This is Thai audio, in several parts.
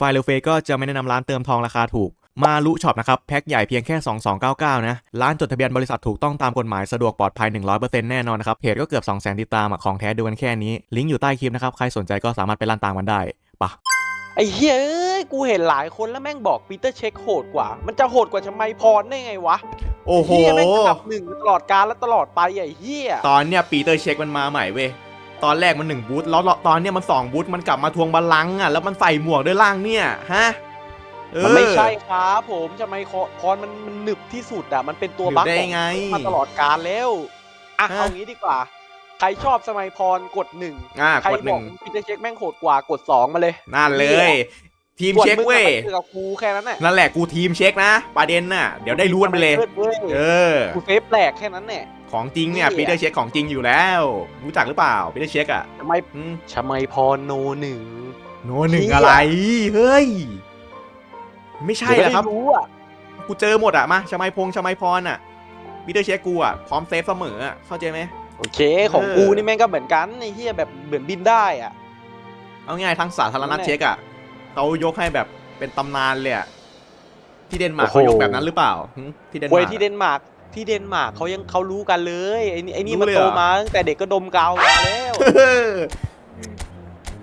ไฟล์เรลเฟก็จะไม่แนะนำร้านเติมทองราคาถูก มาลุช็อปนะครับแพ็คใหญ่เพียงแค่ 2299 นะ ร้านจดทะเบียนบริษัทถูกต้องตามกฎหมายสะดวกปลอดภัย 100%แน่นอนนะครับเพจก็เกือบ 200,000ติดตามอะของแท้ดูกันแค่นี้ ลิงก์อยู่ใต้คลิปนะครับใครสนใจก็สามารถไปลั่นตามกันได้ปะไอ้เฮ้ยเอ้ย กูเห็นหลายคนแล้วแม่งบอกปีเตอร์เช็คโหดกว่า มันจะโหดกว่าชมัยพรได้ไงวะ โอ้โหเฮียแม่งอันดับหนึ่งตลอดกาลและตลอดไปไอ้เฮียตอนเนี้ยปีเตอร์เช็คมันมาใหม่เว้ย ตอนแรกมันหนึ่งบูธแล้วตอนเนี้ยมันสองบูธมันกลับมาทวงบัลลังก์อะแล้วมันใส่หมวกด้วยล่างเนี่ยฮะเออมันไม่ใช่ครับผมชมัยพรมันมันหนึบที่สุดอะมันเป็นตัวหนึบบั๊กได้ของไงมาตลอดกาลแล้วอะฮะเอางี้ดีกว่า ใครชอบสมัยพรกดหนึ่งอ่าใครกดหบนึ่อกงปีเตอร์เช็คแม่งโหดกว่ากดสองมาเลยนั่นเลย ทีมส่วนเช็คมึงเว้ยอะมันคือกับกูแค่นั้นแหละนั่นแหละกูทีมเช็คนะประเด็นน่ะเดี๋ยวได้รู้กันไปเลยเว้ยเออกูเซฟแปลกแค่นั้นแหละของจริงเนี่ยเหี้ยปีเตอร์เช็คของจริงอยู่แล้ว รู้จักหรือเปล่าปีเตอร์เช็คอะทำไมอืมชมัยพรโนหนึ่งโนหนึ่งเหี้ยอะไรเฮ้ยไม่ใช่เดี๋ยวนะก็ครับได้รู้อะกูเจอหมดอะมาชมัยพงษ์ชมัยพรอะปีเตอร์เช็คกูอะพร้อมเซฟเสมออะเข้าใจไหมโอเคของเออกูนี่แม่งก็เหมือนกันไอ้เหี้ยแบบเหมือนบินได้อะเอาง่ายๆทั้งสาธารณะนั่นแหละเช็คอะ เขายกให้แบบเป็นตำนานเลยอะที่เดนมาร์กโอ้โหเขายกแบบนั้นหรือเปล่าหึที่เดนเว้มายร์ก ที่เดนมาร์กที่เดนมาร์กเขายังเขารู้กันเลยไอ้นี่ไอ้นี่รู้มันเลยโตเหรอ มาตั้งแต่เด็กก็ดมกาวมาแล้ว เออ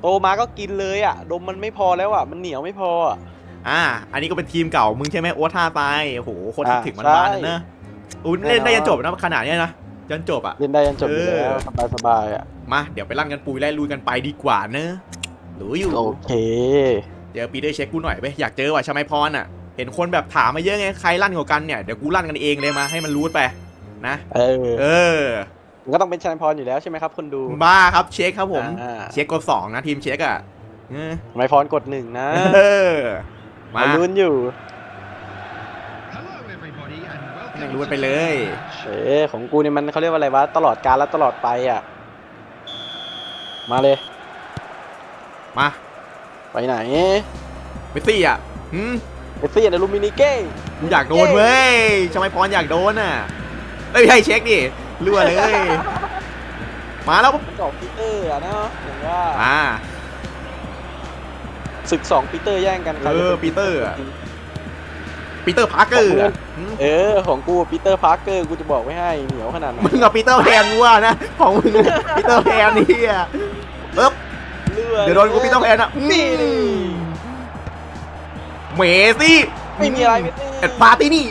โตมาก็กินเลยอะ ดมมันไม่พอแล้วอะ มันเหนียวไม่พออะ อ่า อันนี้ก็เป็นทีมเก่ามึงใช่ไหมโอ๊ตท่าตายโอ้โหคนคิดอ่าถึงมันใช่บ้านนะเนอะอุ้ยแน่นอนเล่นได้ยันจบนะขนาดเนี้ยนะยันจบอะ เล่นได้ยันจบอยู่เออแล้ว สบายสบายๆอะ มาเดี๋ยวไปลั่นกันปุยไล่ลุยกันไปดีกว่าเนอะรู้อยู่ โอเค เดี๋ยวปีเตอร์เช็คกูหน่อยไปอยากเจอว่ะชมัยพรอะ เห็นคนแบบถามมาเยอะไงใครลั่นกว่ากันเนี่ยเดี๋ยวกูลั่นกันเองเลยมาให้มันรู้ไปนะเออเออมันก็ต้องเป็นชัยพรอยู่แล้วใช่ไหมครับคนดูบ้าครับเช็คครับผมอ่าเช็คกดสองนะทีมเช็คอะเออชัยพรกดหนึ่งนะเออมามาลุ้นอยู่ให้รู้กันไปเลยเอ๋ของกูเนี่ยมันเขาเรียกว่าอะไรวะตลอดกาลและตลอดไปอะ มาเลย มา ไปไหนเมสซี่อะหืมเมสซี่เดลูมินิเก้กูอยากโดนเว้ยชมัยพรอยากโดนอะเอ้ยไม่ใช่เช็คดิรั่วเลย มาแล้วมันสองปีเตอร์อะเนาะอย่างว่าอ่าศึกสองปีเตอร์แย่งกันใครเออจะป็นปีเตอร์อะปีเตอร์พาร์เกอร์อะหืมเออ ของกูปีเตอร์พาร์เกอร์กูจะบอกไว้ให้เหนียวขนาดไหนมึงกับปีเตอร์แพนกูว่านะ ของมึงอะปีเตอร์แพนนี่อะเอ๊บ เลือเดี๋ยวโดนกูปีเตอร์แพนอะนี่ดิเมซี่ไม่มีอะไรเมสซี่เอ็ดปาร์ตี้นี่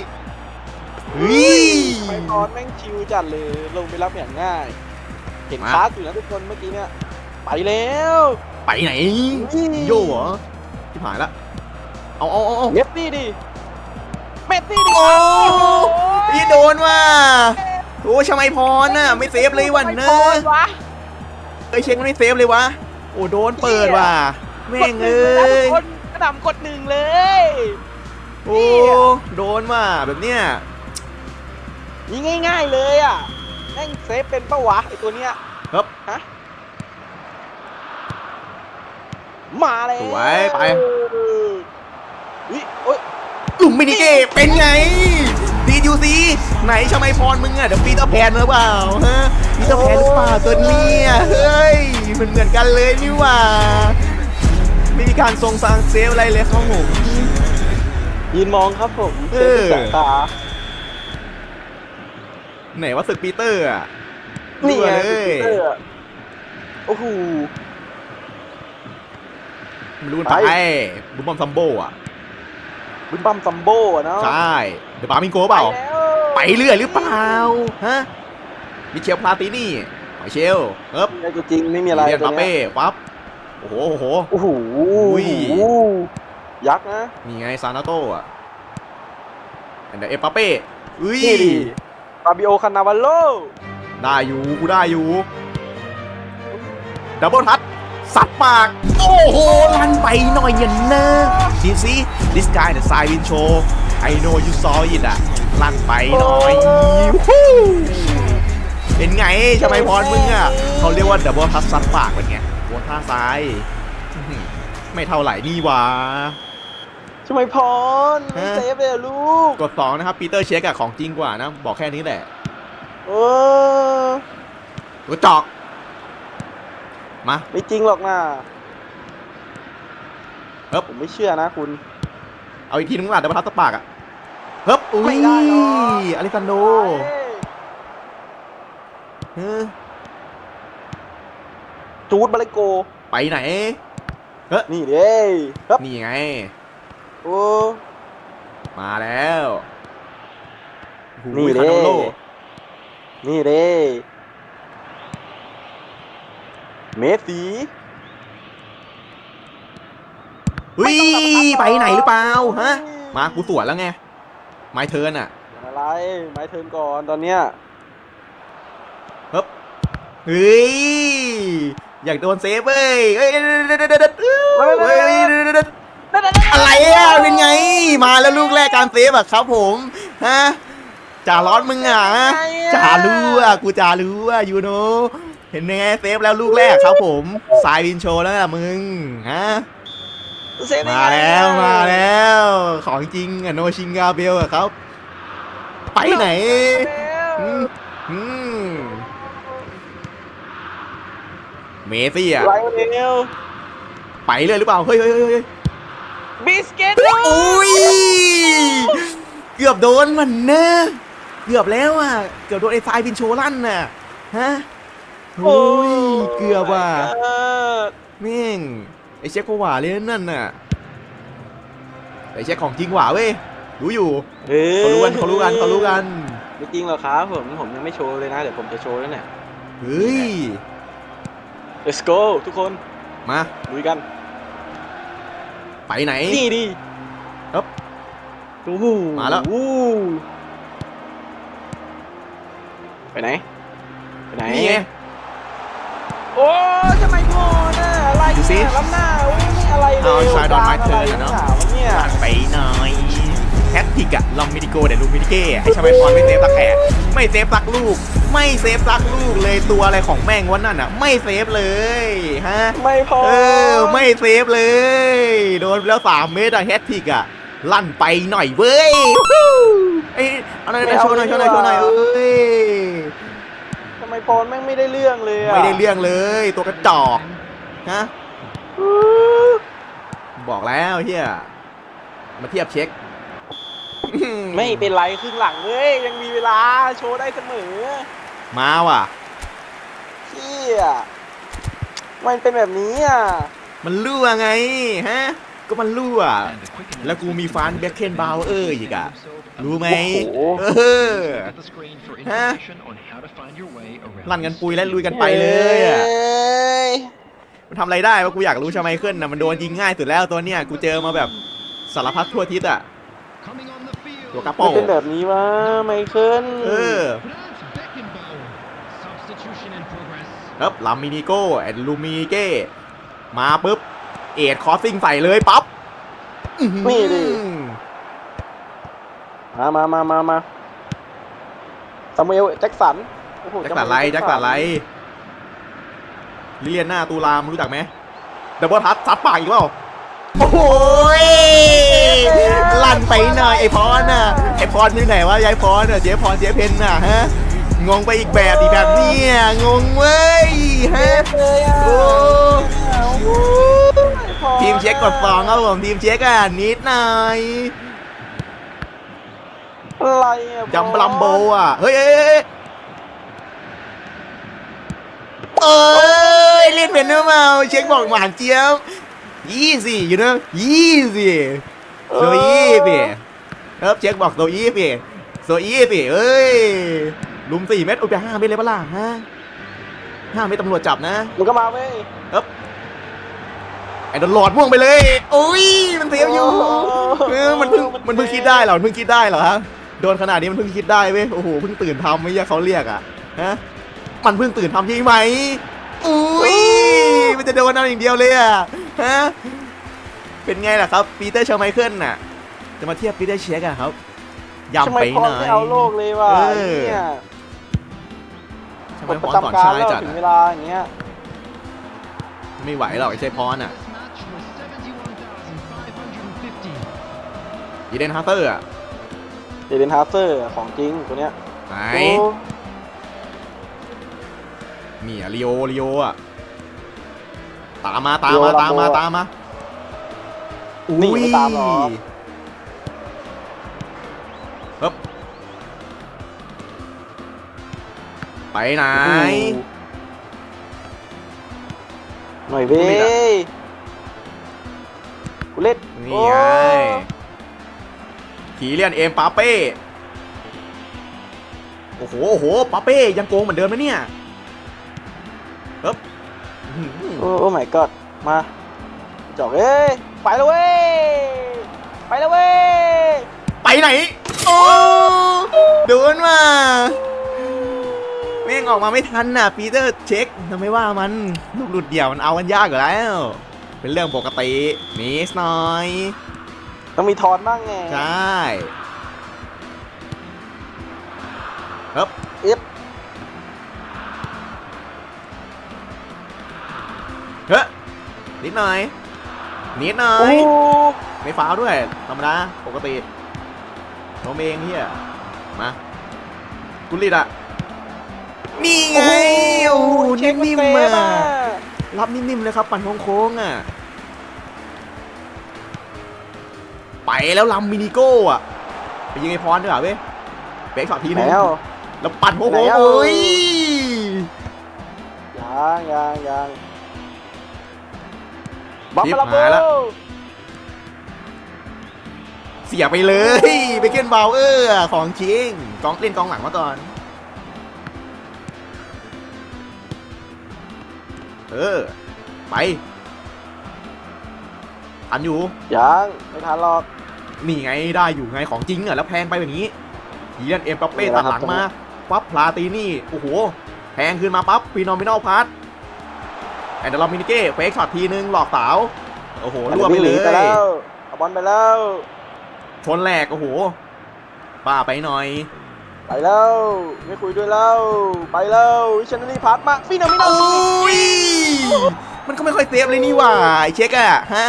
เฮ้ยไปตอนแม่งชิวจัดเลยลงไปรับอย่างง่าย เห็นมาคลาสอยู่นะทุกคนเมื่อกี้เนี่ยไปแล้ว ไปไหนโย่เหรอที่ผ่านละเอาเอาเอาเอาเมสซี่ดิเมสซี่ดิโอ้ยโดนว่ะโอ้ชมัยพรน่ะไม่เซฟเลยวันเนอะไม่พอวะเอ้ยเช็คมันไม่เซฟเลยวะ โอ้โดนเปิดว่ะแม่งกเอดหนึ่ยลนะทุกคนกระหน่ำกดหนึ่งเลย โอ้โดนว่ะแบบเนี้ยนี่ง่ายๆเลยอะแม่งเซฟเป็นปะวะไอตัวเนี้ยครับฮะมาเลยสวยไปอุ้ยโอ้ยหลุมมินิเกมเป็นไง ดียูซีไหนชมัยพรมึงอะเดี๋ยวปีเตอร์แพนหรือเปล่าฮะปีเตอร์แพนหรือเปล่าตัวเนี้ยเฮ้ยมันเหมือนกันเลยนี่หว่าไม่มีการทรงสร้างเซฟอะไรเลยครับผมยืนมองครับผมเอเซฟอด้วยสายตาไหนว่าศึกปีเตอร์อะนี่รั่วไงเลยปีเตอร์อะโอ้โหไม่รู้มันไปไปบุมบอมซัมโบอะ บุญบัมซัมโบอะเนาะใช่เดี๋ยวบาร์มิงโกเปล่าแล้วไปเรื่อยหรือเปล่าฮะมิเชลพลาตินี่หอยเชลเอ๊บไอ้ตัวจริงไม่มีอะไรเรียนตัปาวเป้เนี้ยปั๊บโอ้โหโอ้โห โอ้โหอุ้ย ยักษ์นะนี่ไงซานาโต้อะอันเดยวเอปาเป้อุ้ยนี่ดิฟาบิโอคานาวาโลได้อยู่กูได้อยู่ดับเบิลทัช สัตว์ปาก โอ้โห ลันไปหน่อยเนี่ยนะดีสิ this guy เนี่ยไซวินโช I know you saw it อะลันไปหน่อยฮู้เป็นไงชมัยพรมึงอะเขาเรียกว่าดับเบิลทัชสัตว์ปากเป็นไงโคท่าซ้ายอื้อหือไม่เท่าไหร่นี่หวะทำไมพรไม่ฮะเซฟเลยอะลูก กด2นะครับ ปีเตอร์เช็คอะของจริงกว่านะ บอกแค่นี้แหละ เออตัวจอก มา ไม่จริงหรอกนะเฮ้ย ผมไม่เชื่อนะคุณ เอาอีกทีนึงล่ะเดี๋ยวมาทับตะปากอะเฮ้ยอุ้ไม่ยได้หรอกอลิซันโดเฮ้ยจูดบาเลโก ไปไหน นี่เด้ครับนี่ไง โอ้ มาแล้วโอ้โหนี่คาเด้โนโลนี่เด้ เมสซี่เฮ้ยไม่ต้องรับประทานหรอไปไหนหรือเปล่าฮะ มากูสวนแล้วไงไมเทิร์นอะอะไรไม้เทิร์นก่อนตอนเนี้ยเฮ้ยอยากโดนเซฟเว้ยเฮ้ยเฮ้ยเฮ้ยเฮ้ยเฮ้ยเฮ้ยอะไรอะเป็นไง มาแล้วลูกแรกการเซฟอะครับผมฮะจ่าร้อนมึงอะจ่ารู้อะกูจ่ารู้อะยูโน เห็นไงเซฟแล้วลูกแรกครับผมสายวินโชว์แล้วอะมึงฮะเซฟได้มาไงแล้วมาแล้ว ของจริงอะโนชิงกาเบลอะครับ ไปไหนอืมอืมเมซี่อะไรเร็วไปเลยหรือเปล่าเฮ้ยเฮ้ยเฮ้ยเฮ้ยบิสกิตอุ้ยเกือบโดนมันนะเกือบแล้วอะ เกือบโดนไอ้ไฟบินโชลั่นน่ะฮะ โอ้ยเกือบอะแม่งไอ้เช็คก็หวาเลยนั่นน่ะไอ้เช็คของจริงหว่าเว้ยรู้อยู่เฮ้ยเขารู้กันเขารู้กันเขารู้กันไม่จริงหรอกครับผมผมยังไม่โชว์เลยนะเดี๋ยวผมจะโชว์แล้วเนี่ยเฮ้ย let's go ทุกคนมาลุยกัน ไปไหนนี่ดิครับโอ้โหมาแล้วอู้ไปไหนไปไหนนี่ไงโอ้ยทำไมพอน่ะอะไรดูสิ เนี่ยล้ำหน้าโอ้ยไม่อะไรเลยเอาชายดอนไม้เทิร์นอะอะเนอะเนี่ยตัดไปหน่อยแฮตติกอะลอมมิดิโกเดลูมิดิเก้ไอ้ชาไมพรไม่เซฟสักแขกไม่เซฟสักลูก ไม่เซฟสักลูกเลยตัวอะไรของแม่งวันนั่นอะไม่เซฟเลยฮะ ไม่พอเออ ไม่เซฟเลย โดนไปแล้วสามเมตรอะแฮตติกอะลั่นไปหน่อยเว้ยวู้ฮู้เอ้ยเอาหน่อยโชว์หน่อยโชว์หน่อยโชว์หน่อยเอ้ย ทำไมพรแม่งไม่ได้เรื่องเลยอะไม่ได้เรื่องเลย ตัวกระจอกฮะบอกแล้วเฮียมาเทียบเช็ค ไม่เป็นไรครึ่งหลังเว้ยยังมีเวลาโชว์ได้เสมอ มาว่ะเชี่ยมันเป็นแบบนี้อะมันรั่วไงฮะ ก็มันรั่ว แล้วกูมีฟานแบ็คเคนบาวเออร์อีกอะ รู้ไหมโอ้โหเออฮะลั่นกันปุยและลุยกันไปเลยอะเอ้ยมันทำอะไรได้วะกูอยากรู้ชาไมเคิลนะมันโดนยิงง่ายสุดแล้วตัวเนี้ยกูเจอมาแบบสารพัดทั่วทิศอะตัวกระมัโป๋นเป็นแบบนี้วะไมเคิลเออครับลามินิโก้แอนลูมินิเก้มาปุ๊บ เอ็ดคอสซิ่งใส่เลยปั๊บอื้อหือนี่ดิ มามามามามาซามูเอลแจ็คสันโอ้โหแจ็คสันไรแจ็คสันไรลิเลียนหน้าตูรามรู้จักไหมดับเบิลทัชซัดปากอีกเปล่าโอ้โหยลั่นไปหน่อยไอพรน่ะไอพรอยู่ไหนวะยายพรน่ะเจ๊พรเจ๊เพนน่ะฮะงงไปอีกแบบอีกแบบเนี้ยงงเว้ยฮะเลยอะโอ้โอ้โหทีมเช็คกดสองครับผมทีมเช็คอะนิดหน่อย อะไรอะจำบลัมโบอะ เฮ้ยเอ้ยเอ้ยเอ้ยเล่นเป็นหรือเปล่าเช็คบอกหวานเจี๊ยบยี่สิอยู่นะยี่สิโซยี่สิครับเช็คบอกโซยี่สิโซยี่สิเอ้ยลุมสี่เม็ดโอ้ยไปห้าเม็ดเลยปะล่ะฮะห้าเม็ดตำรวจจับนะมันก็มาเว้ยไอ้โดนหลอดม่วงไปเลยโอ้ยมันเสียวอยู่เออมันเพิ่งมันเพิ่งคิดได้เหรอมันเพิ่งคิดได้เหรอฮะ โดนขนาดนี้มันเพิ่งคิดได้เว้ยโอ้โหเพิ่งตื่นทำไม่ใช่เขาเรียกอะฮะมันเพิ่งตื่นทำใช่ไหมอุ้ยมันจะโดนเอาอย่างเดียวเลยอะฮะเป็นไงล่ะครับปีเตอร์ชาไมเคิลน่ะ จะมาเทียบปีเตอร์เช็คอะครับยำไปทำหมน่พอรยไม่เอาโลกเลยว่ะเออเนี่ยทำกไมดพประรสอนจำการชายแล้วจัดถึงอะเวลาอย่างเงี้ยไม่ไหวหรอกไอ้ใช่พรน่ะยีเดนฮาร์เตอร์อะ เดเดนฮาร์เซอร์ของจริงตัวเนี้ยไหนโอ้นี่อะลีโอลีโออะตามมาตามมาตามมาตามมานี่ไม่ตามหรอกฮึบไปไหนหน่อยเว้กูเล่นอะยกูเล่นนี่ไง ขีเลียนเอมปาเป้โอ้โหโอ้โหปาเป้ยังโกงเหมือนเดิมไหมเนี่ยฮึบอื้อหือโอ้โอ้ my god มาจอกเอ้ยไปแล้วเว้ยไปแล้วเว้ยไปไหนโอ้โดนมาแม่งออกมาไม่ทันน่ะปีเตอร์เช็คทำไมว่ามันลูกหลุดเดี่ยวมันเอากันยากอยู่แล้ว เป็นเรื่องปกติมิสหน่อย ต้องมีทอนบ้างไงใช่ฮึบเอ๊ะเฮ้ยนิดหน่อย นิดหน่อโอ้ยไม่ฟาวด้วย ธรรมดา ปกติโนมเองเฮียมากุลิดอะนี่ไง โอ้โหเช็คนิ่มเซๆฟมาอะรับนิ่มๆเลยครับ ปั่นโค้งๆอะ ไปแล้วลำมินิโก้อะไปยิงไอพรดีกว่าเว้ยเบรกช็อตทีนึงแล้วแล้วปั่นโค้งไหนๆอะโอ้ยยังยังยังบัฟรีบมาแล้วหาละโว้เสียไปเลยเบเกนบาวเออร์ของจริงกองเล่นกองหลังมาก่อนเออ ไป ทันอยู่ ยังไม่ทันหรอกนี่ไงได้อยู่ไงของจริงอะแล้วแพงไปแบบนี้ทีนันเอ็มปัปเป้นี่แหตัละดหลังครับมาปั๊บพลาตีนี่โอ้โหแพงขึ้นมาปั๊บฟีนอมินอลพาร์ตแอนเดอร์ลอมินิเก้เฟกช็อตทีนึงหลอกสาวโอ้โหรั่วไปเลวิ่งหนีไปยแล้วเอาบอลไปแล้วชนแหลกโอ้โหบ้าไปหน่อย ไปแล้วไม่คุยด้วยแล้ว ไปแล้ววิชันนี่พัดมาฟินามินาโอ้ยมันก็ไม่ค่อยเซฟเลยนี่หว่าไอ้เช็คอะฮะ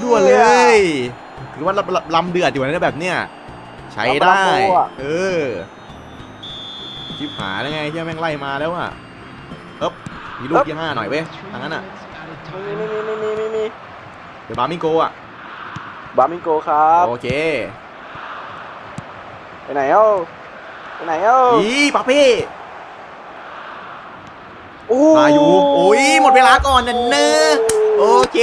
รั่วเลยคือว่าลำลำเดือดอยู่นะแบบเนี้ยใช้ได้ เออชิบหายแล้วไงที่แม่งไล่มาแล้วอะเอ๊บมีลูกยี่ห้าหน่อยเว้ยทางนั้นอะไม่มีไม่มีไม่มีไม่มีเดี๋ยวบาร์มิงโกอะบาร์มิงโกครับโอเคไปไหนเอ้าไปไหนเอ้าอีปาเป้โอ้มาอยู่โอ้ยหมดเวลาก่อนนะเนอะ โอเค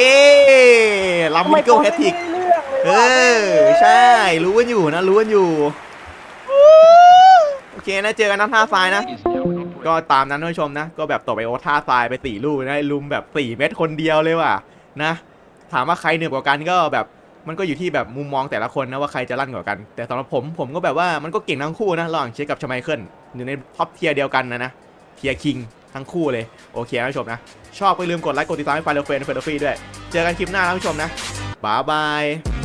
ลำมิงโกแฮตทริกไม่ได้เรื่องเลยเอว่ะอใช่ รู้กันอยู่นะรู้กันอยู่โอเคนะเจอกันน้ำท่าทรายนะก็ตามนั้นท่านผู้ชมนะ ก็แบบตบไปโอท่าทรายไปสี่ลูกนะลุมแบบสี่เม็ดคนเดียวเลยว่ะนะ ถามว่าใครเหนือกว่ากันก็แบบมันก็อยู่ที่แบบมุมมองแต่ละคนนะว่าใครจะลั่นกว่ากัน แต่สำหรับผมผมก็แบบว่ามันก็เก่งทั้งคู่นะระหว่างเชคกับชไมเคิลอยู่ในท็อปเทียร์เดียวกันนะนะเทียร์คิง ทั้งคู่เลย โอเคนะท่านผู้ชมนะ ชอบก็อย่าลืมกดไลค์กดติดตามให้ไฟล์เฟรนด์เฟรนด์ฟรีด้วย เจอกันคลิปหน้านะท่านผู้ชมนะบ๊ายบาย